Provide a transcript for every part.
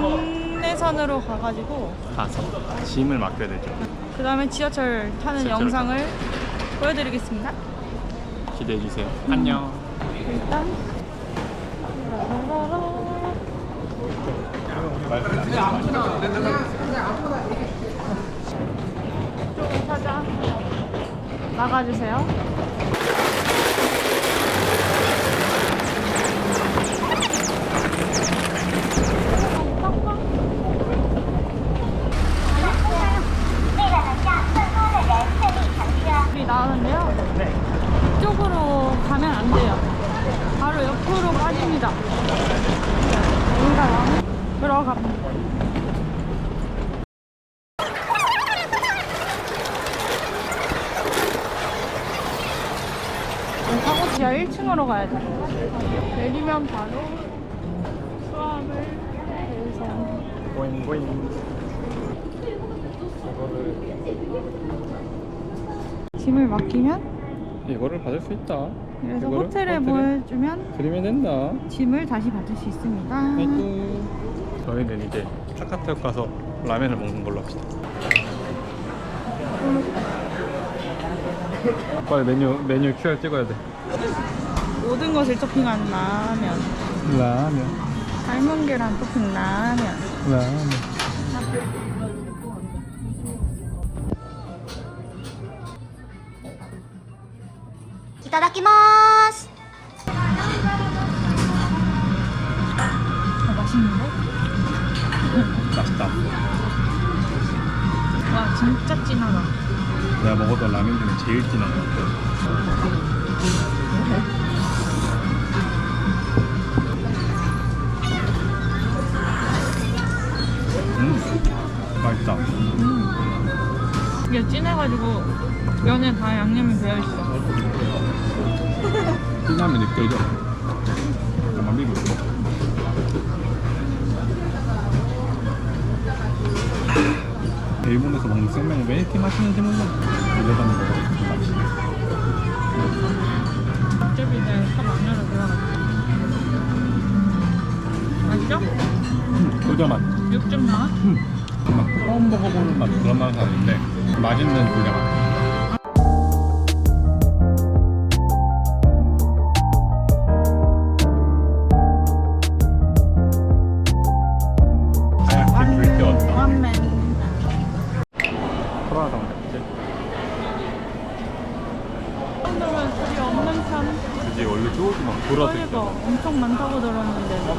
국내선으로 가가지고 가서 짐을 맡겨야 되죠. 그 다음에 지하철 타는 지하철 영상을 보여드리겠습니다. 기대해 주세요. 안녕. 일단 좀 사자 나가주세요. 우리 나왔는데요. 이쪽으로 가면 안 돼요. 바로 옆으로 빠집니다. 여기가 들어갑니다. 사고 지하 1층으로 가야 돼. 내리면 바로 수압을 해서 보잉 보잉. 짐을 맡기면 이거를 받을 수 있다. 그래서 이거를 호텔에 보여주면 그리면 된다. 짐을 다시 받을 수 있습니다. 아이고. 저희는 이제 타카타역 가서 라면을 먹는 걸로 합시다. 빨리 메뉴 메뉴 QR 찍어야 돼. 모든 것을 토핑한 라면. 라면. 삶은 계란 토핑 라면. 라면. 이따다키마스. 아, 맛있는데? 맛있다. 와 진짜 진하다. 내가 먹었던 라면 중에 제일 진한 것 같아. 이게 진해가지고 면에 다 양념이 배어 있어. 신라면 느껴져. 잠깐만 있어. 일본에서 먹는 생면이 왜 이렇게 맛있는지 몰라. 먹어도 맛있어. 어차피 내가 컵 안으로 들어갔지. 맛있죠? 음, 고자 맛. 육즙 맛? 음. 막 처음 먹어보는 맛 그런 맛은 아닌데 맛있는 편. 그지 원래 조금 막 돌아서 있잖아. 엄청 많다고 들었는데.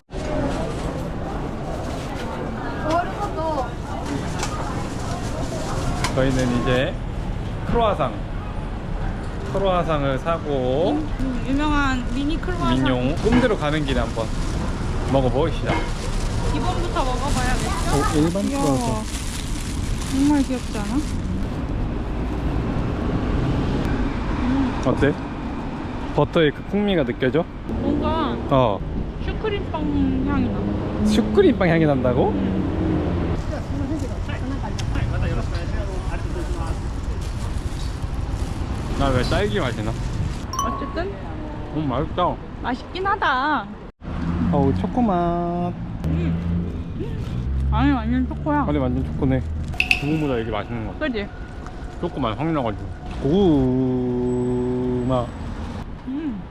저희는 이제 크로아상 크로아상을 사고 음, 유명한 미니 크루아상. 민용 꿈대로 가는 길에 한번 먹어보시다. 기본부터 먹어봐야겠죠? 어, 일반 귀여워. 크루아상. 정말 귀엽지 않아? 어때? 버터의 그 풍미가 느껴져? 뭔가 어. 슈크림빵 향이 나. 슈크림빵 향이 난다고? 나 왜 딸기 맛이 나? 어쨌든 음 맛있다. 맛있긴 하다. 어우 초코맛. 아니 완전 초코야. 아니 완전 초코네. 중국보다 이게 맛있는 것 같아. 그지? 초코맛 확 나가지고. 고구마. 음.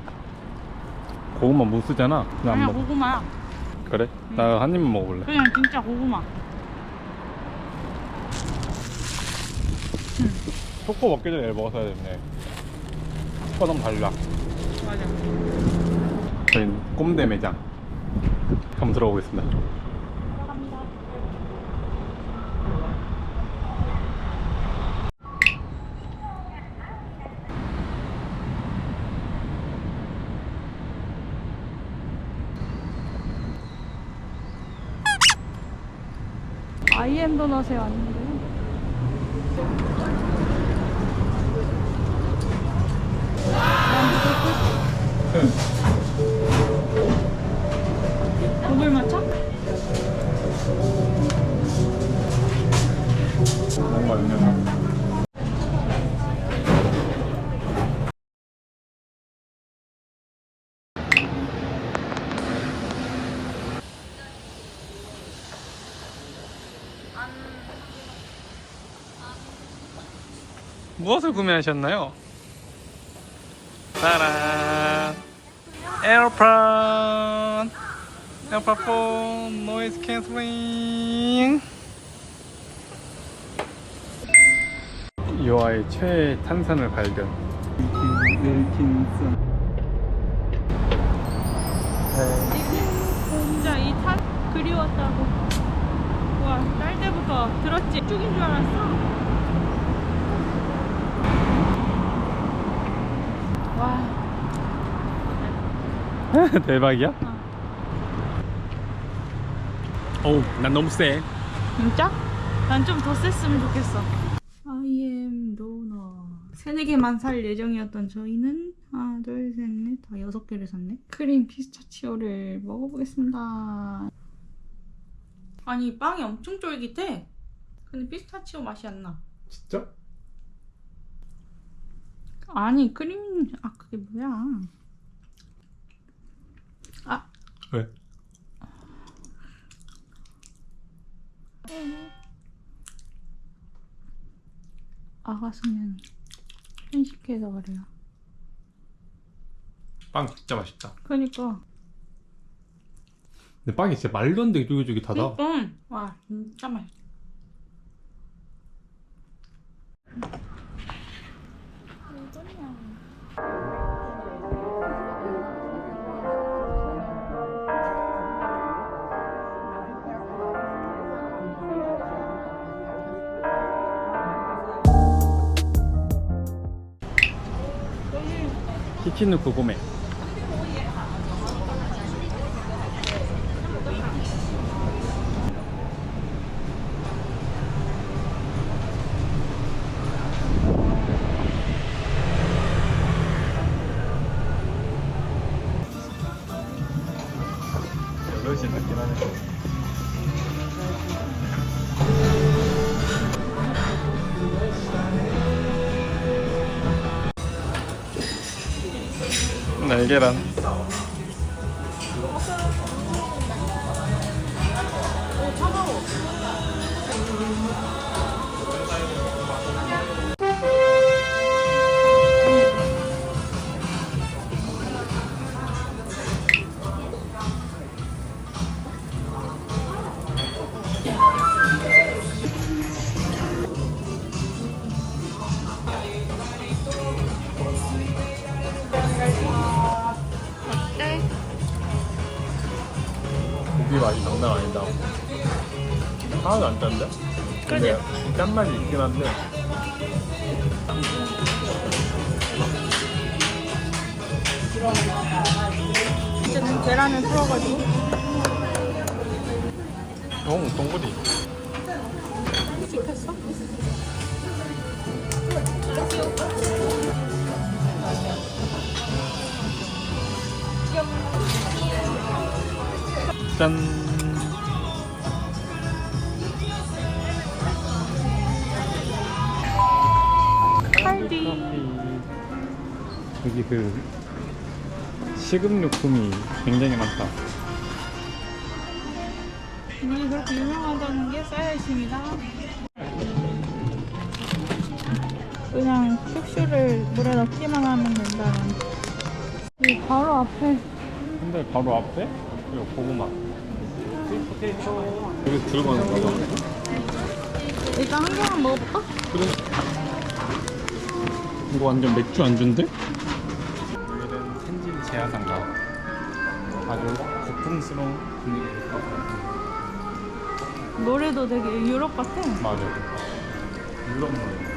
고구마 무스잖아. 나안 아니야 먹어. 고구마야. 그래? 나 한 입만 먹어볼래. 그냥 진짜 고구마. 초코 먹기 전에 얘를 먹었어야 됐네. 초코 너무 달라. 맞아. 저희는 꼼대 매장. 한번 들어보겠습니다. 아이엠 도넛에 왔는데 요. 목을 맞춰? 무엇을 구매하셨나요? 따란 에어팟 에어팟 4 노이즈 캔슬링 유아의 최애 탄산을 발견 진짜 이탄 그리웠다고. 와, 딸 때부터 들었지? 쭉인 줄 알았어. 와, 대박이야? 어우 난 너무 세 진짜? 난 좀 더 셌으면 좋겠어. I am donut. 세네 개만 살 예정이었던 저희는 하나, 둘, 셋, 넷, 다 여섯 개를 샀네. 크림 피스타치오를 먹어보겠습니다. 아니 빵이 엄청 쫄깃해. 근데 피스타치오 맛이 안 나. 진짜? 아니 크림 아 그게 뭐야? 아 왜? 아가수면 편식해서 그래요. 빵 진짜 맛있다 그니까 근데 빵이 진짜 말도 안 되게 쫄깃쫄깃하다 그니까 와 진짜 맛있어. 키 키누 고고메 날계란 고기 안 짠데? 근데 짠맛이 있긴 한데. 이제는 계란을 풀어가지고. 어, 동구리 시켰어? 짠 여기 그 식음료품이 굉장히 많다 이게 그렇게 유명하다는 게 쌓여 있습니다. 그냥 슈슈를 물에 넣기만 하면 된다는. 이 바로 앞에 근데 바로 앞에 이거 고구마 여기 들고 가는 거봐 일단 한 개만 먹어볼까? 그래 이거 완전 맥주 안주인데? 제야상가 아주 고풍스러운 분위기를 갖고 노래도 되게 유럽 같아. 맞아 유럽 노래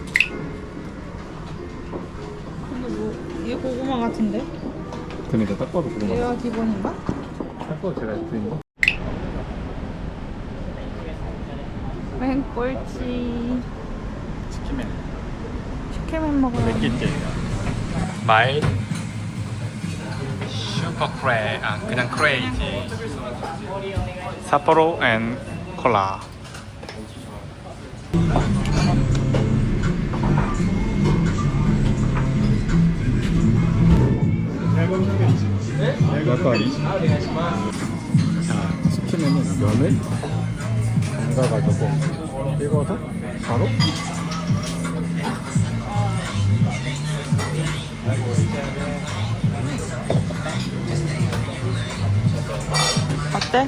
근데 뭐, 얘 고구마 같은데? 그러니까 딱 봐도 고구마 얘가 기본인가? 딱 봐도 제가 예쁜인가? 웬 꼴찌. 치킨맨 슈케맨 먹어야 몇 개째 마일 슈퍼 크레 아 그냥 크레이지. 사포로 앤 콜라 약간 자 시키면은 면을 담가가지고 찍어서 바로 işte.